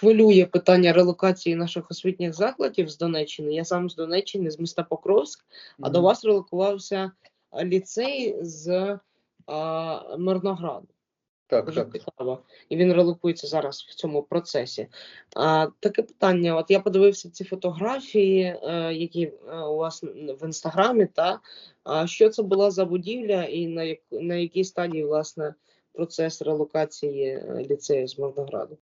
хвилює питання релокації наших освітніх закладів з Донеччини. Я сам з Донеччини, з міста Покровськ, а до вас релокувався ліцей з а, Мирнограду. Так, Дуже так. цікаво. І він релокується зараз в цьому процесі. А, таке питання: от я подивився ці фотографії, е, які е, у вас в інстаграмі, та а що це була за будівля, і на як на якій стадії власне процес релокації е, ліцею з Мирнограду?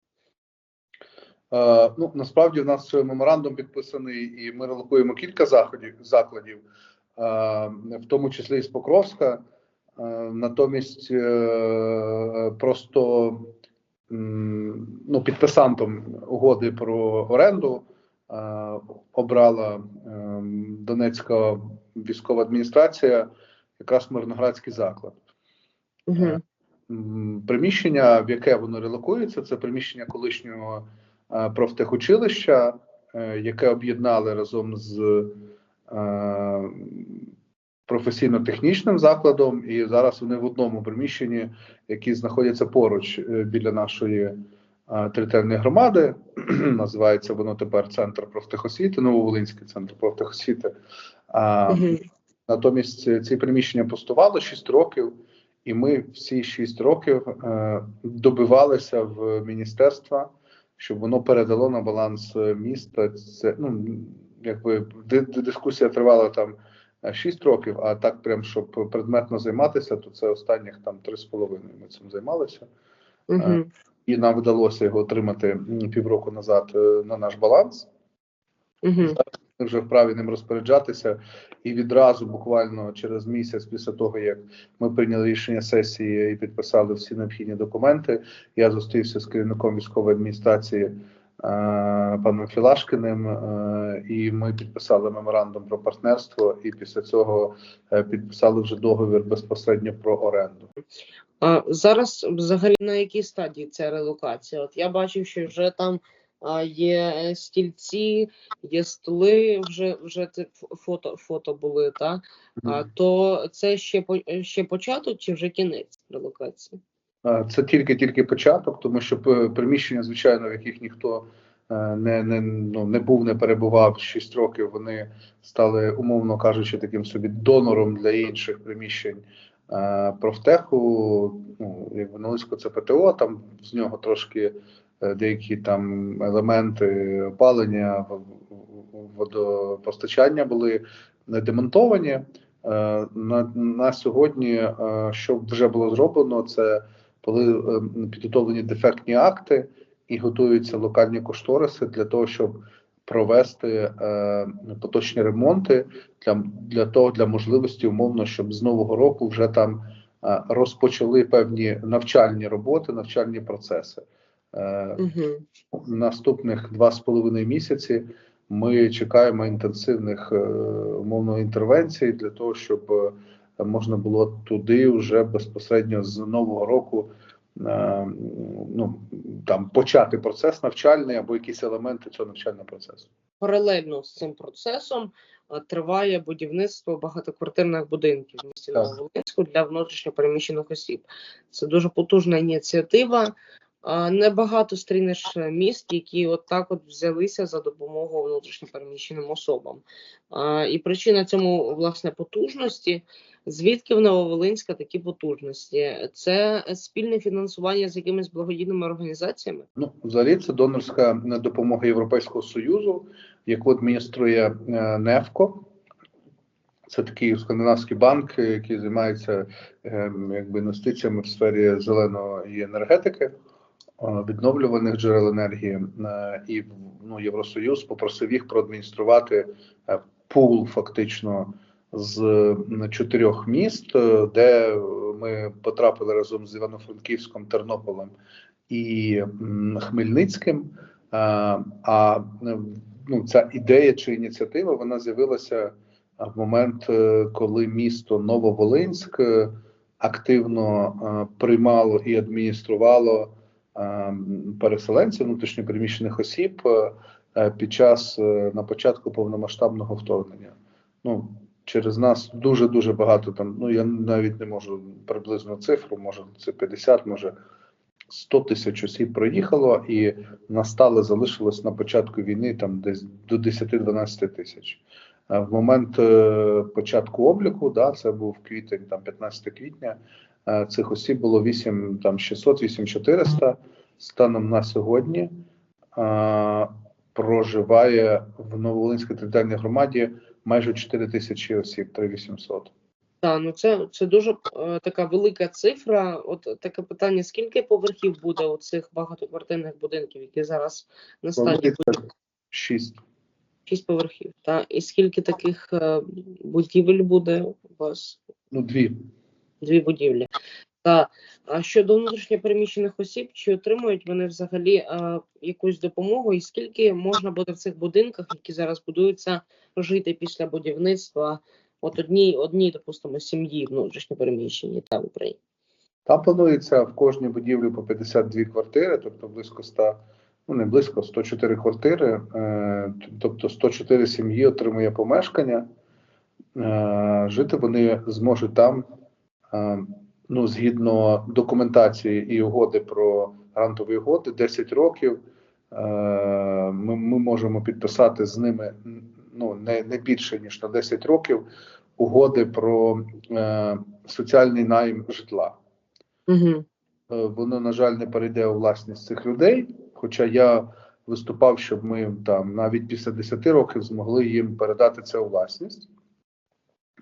Е, ну, насправді в нас меморандум підписаний, і ми релокуємо кілька заходів закладів, е, в тому числі і з Покровська. Е, натомість просто ну, підписантом угоди про оренду обрала Донецька військова адміністрація, якраз Мирноградський заклад. Угу. Приміщення, в яке воно релокується, це приміщення колишнього профтехучилища, е, яке об'єднали разом з е, професійно-технічним закладом, і зараз вони в одному приміщенні, які знаходяться поруч е, біля нашої е, територіальної громади. Називається воно тепер Центр профтехосвіти, Нововолинський центр профтехосвіти. Натомість е, ці приміщення пустували 6 років, і ми всі 6 років е, добивалися в міністерства, щоб воно передало на баланс е, міста. Це ну якби ди- ди- дискусія тривала там 6 років, а так, прям щоб предметно займатися, то це останніх там 3,5 ми цим займалися. Угу. І нам вдалося його отримати півроку назад е, на наш баланс. Угу. Ми вже вправі ним розпоряджатися, і відразу, буквально через місяць після того, як ми прийняли рішення сесії і підписали всі необхідні документи, я зустрівся з керівником військової адміністрації е, паном Філашкиним, е, і ми підписали меморандум про партнерство. І після цього е, підписали вже договір безпосередньо про оренду. А зараз взагалі на якій стадії ця релокація? От я бачив, що вже там є е, стільці, є столи, вже вже це фото, фото були, та? А, то це ще по- ще початок чи вже кінець релокації? Е, Це тільки-тільки початок, тому що приміщення, звичайно, в яких ніхто е, не, не, ну, не був, не перебував 6 років, вони стали, умовно кажучи, таким собі донором для інших приміщень е, профтеху. Ну, якби Налицько це ПТО, там з нього трошки е, деякі там елементи опалення, водопостачання були демонтовані. Е, На, на сьогодні, е, що вже було зроблено, це були е, підготовлені дефектні акти і готуються локальні кошториси для того, щоб провести е, поточні ремонти для, для того, для можливості умовно, щоб з нового року вже там е, розпочали певні навчальні роботи, навчальні процеси. Угу. наступних два з половиною місяці ми чекаємо інтенсивних е, умовно інтервенцій для того, щоб е, можна було туди вже безпосередньо з нового року ну там почати процес навчальний або якісь елементи цього навчального процесу. Паралельно з цим процесом триває будівництво багатоквартирних будинків в місті. Нововолинську для внутрішньопереміщених осіб. Це дуже потужна ініціатива. Небагато стрінеш е, міст, які от так от взялися за допомогою внутрішньопереміщеним особам. І причина цьому власне потужності. Звідки в Нововолинська такі потужності? Це спільне фінансування з якимись благодійними організаціями? Ну, взагалі, це донорська допомога Європейського Союзу, яку адмініструє е, НЕФКО. Це такий скандинавський банк, який займається е, якби інвестиціями в сфері зеленої енергетики, е, відновлюваних джерел енергії. Е, І ну, Євросоюз попросив їх проадмініструвати е, пул фактично з чотирьох міст, е, де ми потрапили разом з Івано-Франківськом, Тернополем і Хмельницьким. А, е, ну, ця ідея чи ініціатива вона з'явилася в момент, е, коли місто Нововолинськ е, активно е, приймало і адмініструвало е, переселенців внутрішньопереміщених осіб е, е, під час е, на початку повномасштабного вторгнення. Ну через нас дуже дуже багато там. Ну я навіть не можу приблизно цифру, може це 50, може 100 тисяч осіб проїхало, і настало залишилось на початку війни там десь до 10-12 тисяч. В момент е, початку обліку, да, це був квітень, там 15 квітня. е, Цих осіб було 8 там 600, 8 400. Станом на сьогодні е, проживає в Нововолинській територіальній громаді майже 4 тисячі осіб, 3800. Так, ну це, це дуже е, така велика цифра. От таке питання: скільки поверхів буде у цих багатоквартирних будинків, які зараз на стадії? 6. Шість поверхів. Та і скільки таких е, будівель буде у вас? Ну, дві. Дві будівлі. Та а щодо внутрішньопереміщених осіб, чи отримують вони взагалі е, якусь допомогу, і скільки можна буде в цих будинках, які зараз будуються, жити після будівництва? От одній, одній, допустимо, сім'ї внутрішньопереміщені та в Україні. Там планується в кожній будівлі по 52 квартири, тобто близько 100, ну не близько 104 квартири, е, тобто 104 сім'ї отримує помешкання. Е, Жити вони зможуть там, е, ну, згідно документації і угоди про грантові угоди, 10 років. Ми, ми можемо підписати з ними ну, не, не більше ніж на 10 років угоди про е, соціальний найм житла. Угу. Воно, на жаль, не перейде у власність цих людей. Хоча я виступав, щоб ми там навіть після 10 років змогли їм передати це у власність.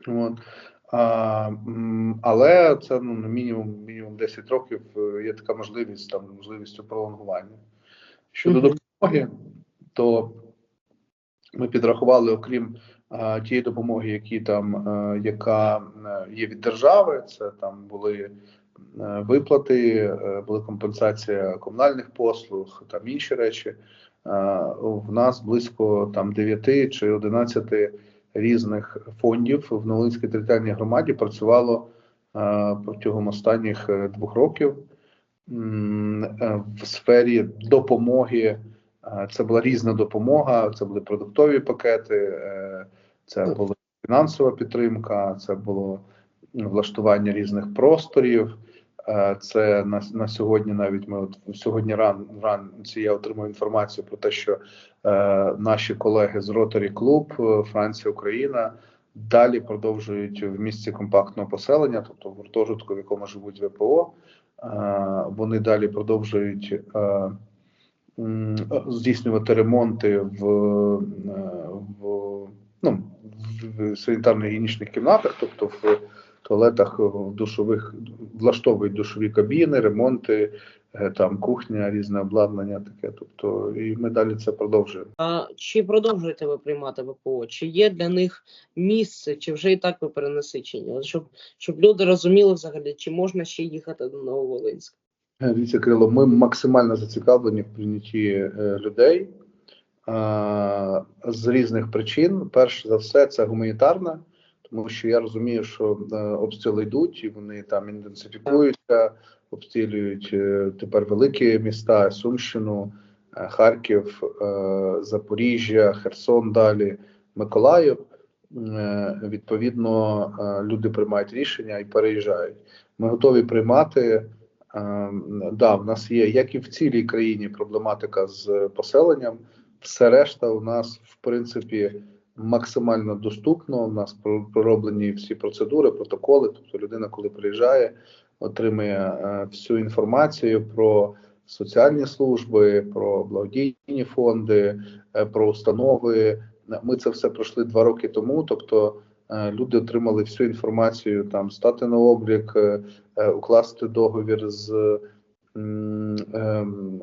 От. А, але це ну, мінімум, мінімум 10 років е, є така можливість там можливістю пролонгування. Щодо допомоги, то ми підрахували, окрім а, тієї допомоги, які там, е, яка е, є від держави, це там були виплати, е, була компенсація комунальних послуг, там інші речі. Е, В нас близько там 9 чи 11 різних фондів в Новолинській територіальній громаді працювало е, протягом останніх е, двох років е, в сфері допомоги. Е, Це була різна допомога, це були продуктові пакети, е, це була фінансова підтримка, це було влаштування різних просторів. Е, Це на, на сьогодні навіть ми от сьогодні ран вранці я отримав інформацію про те, що е, наші колеги з Rotary Club, е, Франція, Україна далі продовжують в місці компактного поселення, тобто в гуртожитку, в якому живуть ВПО. Е, вони далі продовжують е, здійснювати ремонти в, е, в, ну, в санітарно-гігієнічних кімнатах, тобто в туалетах, в душових влаштовують душові кабіни, ремонти, е, там кухня, різне обладнання таке. Тобто, і ми далі це продовжуємо. А чи продовжуєте ви приймати ВПО? Чи є для них місце, чи вже і так ви перенасичені? Щоб, щоб люди розуміли взагалі, чи можна ще їхати до Нововолинська? Е, Дивіться, Кирило, ми максимально зацікавлені в прийнятті е, людей е, з різних причин. Перш за все, це гуманітарна, тому що я розумію, що е, обстріли йдуть, і вони там інтенсифікуються, обстрілюють е, тепер великі міста: Сумщину, е, Харків, Запоріжжя, Херсон далі, Миколаїв. Відповідно, люди приймають рішення і переїжджають. Ми готові приймати. Да, в нас є, як і в цілій країні, проблематика з поселенням. Все решта у нас, в принципі, максимально доступно. У нас пророблені всі процедури, протоколи. Тобто, людина, коли приїжджає, отримує е, всю інформацію про соціальні служби, про благодійні фонди, е, про установи. Ми це все пройшли два роки тому. Тобто, е, люди отримали всю інформацію там стати на облік. укласти договір з, ем,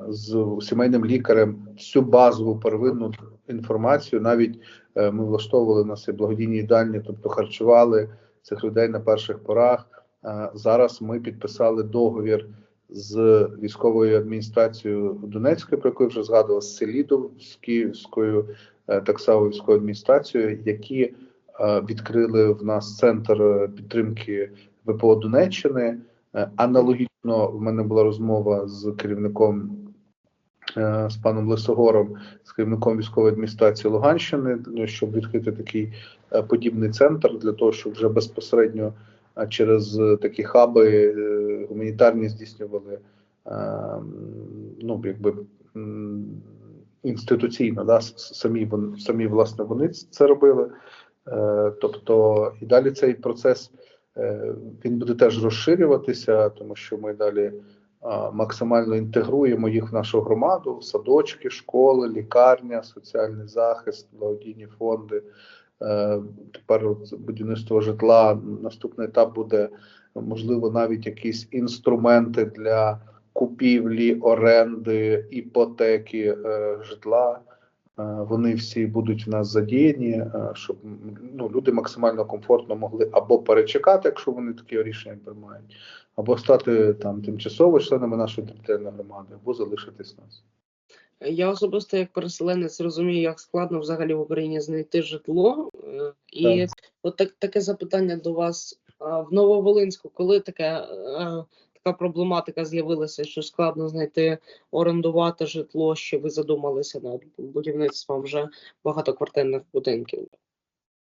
з сімейним лікарем, всю базову первинну інформацію. Навіть е, ми влаштовували нас і благодійні їдальні, тобто харчували цих людей на перших порах. Е, Зараз ми підписали договір з військовою адміністрацією Донецької, про яку вже згадував, з Селіду, з Київською е, так само військовою адміністрацією, які відкрили в нас центр підтримки ВПО Донеччини. Аналогічно в мене була розмова з керівником з паном Лисогором, з керівником військової адміністрації Луганщини, щоб відкрити такий е, подібний центр для того, щоб вже безпосередньо е, через е, такі хаби е, гуманітарні здійснювали ну, якби інституційно, да, самі вони самі власне вони це робили. Е, Тобто, і далі цей процес е, він буде теж розширюватися, тому що ми далі максимально інтегруємо їх в нашу громаду, садочки, школи, лікарня, соціальний захист, благодійні фонди. Е, Тепер будівництво житла. Наступний етап буде можливо навіть якісь інструменти для купівлі, оренди, іпотеки е, житла. Е, Вони всі будуть в нас задіяні, е, щоб ну, люди максимально комфортно могли або перечекати, якщо вони такі рішення приймають, або стати там тимчасово членами нашої територіальної громади, або залишитись нас. Я особисто як переселенець розумію, як складно взагалі в Україні знайти житло. Е, І от так, таке запитання до вас в Нововолинську, коли таке, така проблематика з'явилася, що складно знайти орендувати житло, що ви задумалися над будівництвом вже багатоквартирних будинків?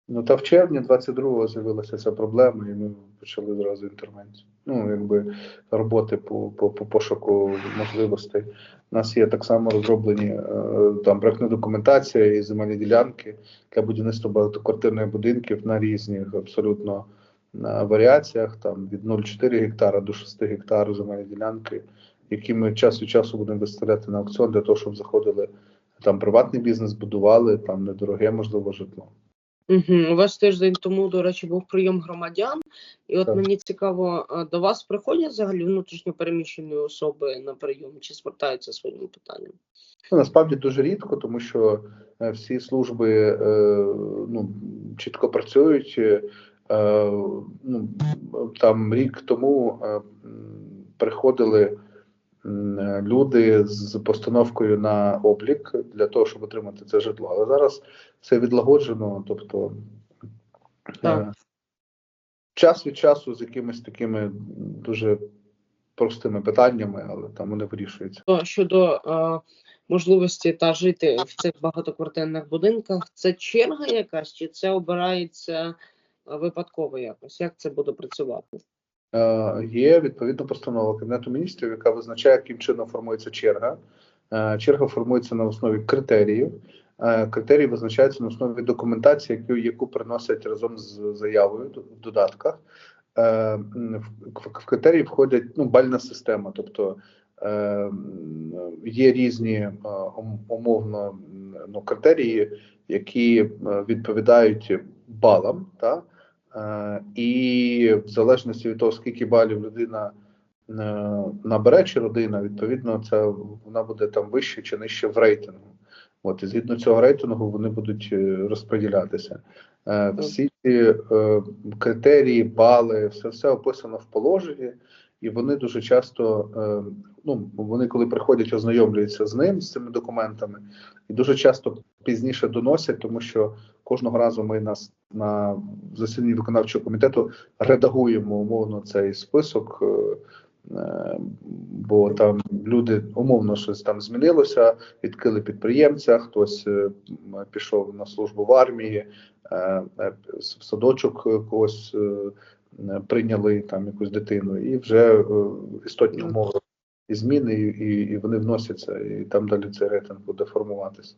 Ну та в червні 22-го з'явилася ця проблема, і ми почали зразу інтервенцію. Ну, якби роботи по, по, по пошуку можливостей. У нас є так само розроблені е, там проектна документація і земельні ділянки для будівництва багатоквартирних будинків на різних абсолютно на варіаціях, там від 0,4 гектара до 6 гектарів земельні ділянки, які ми час від часу будемо виставляти на аукціон для того, щоб заходили там приватний бізнес, будували там недороге, можливо, житло. Угу. У вас тиждень тому, до речі, був прийом громадян, і от Так. мені цікаво, до вас приходять взагалі внутрішньо переміщені особи на прийом чи звертаються своїм питанням? Ну, насправді дуже рідко, тому що е, всі служби е, ну, чітко працюють. Е, ну, там рік тому е, приходили люди з постановкою на облік для того, щоб отримати це житло. Але зараз все відлагоджено, тобто е, Так. час від часу з якимись такими дуже простими питаннями, але там вони вирішуються. Щодо можливості та жити в цих багатоквартирних будинках, це черга якась, чи це обирається випадково якось? Як це буде працювати? Е, Є відповідна постанова Кабінету міністрів, яка визначає, яким чином формується черга. Е, Черга формується на основі критеріїв. Е, Критерії визначаються на основі документації, яку, яку приносять разом з заявою в додатках. В, критерії входять ну, бальна система, тобто є різні умовно ну, критерії, які відповідають балам. Та? Е, І в залежності від того, скільки балів людина е, набере чи родина, відповідно, це вона буде там вище чи нижче в рейтингу. От і згідно цього рейтингу вони будуть е, розподілятися. Всі ці критерії, бали, все все описано в положенні, і вони дуже часто, е, ну вони коли приходять, ознайомлюються з ним, з цими документами, і дуже часто пізніше доносять, тому що кожного разу ми нас на засіданні виконавчого комітету редагуємо умовно цей список. е, е, Бо там люди умовно щось там змінилося, відкрили підприємця, хтось пішов на службу в армії, в садочок когось прийняли там якусь дитину, і вже е, істотні умови і зміни, і, і вони вносяться, і там далі цей рейтинг буде формуватися.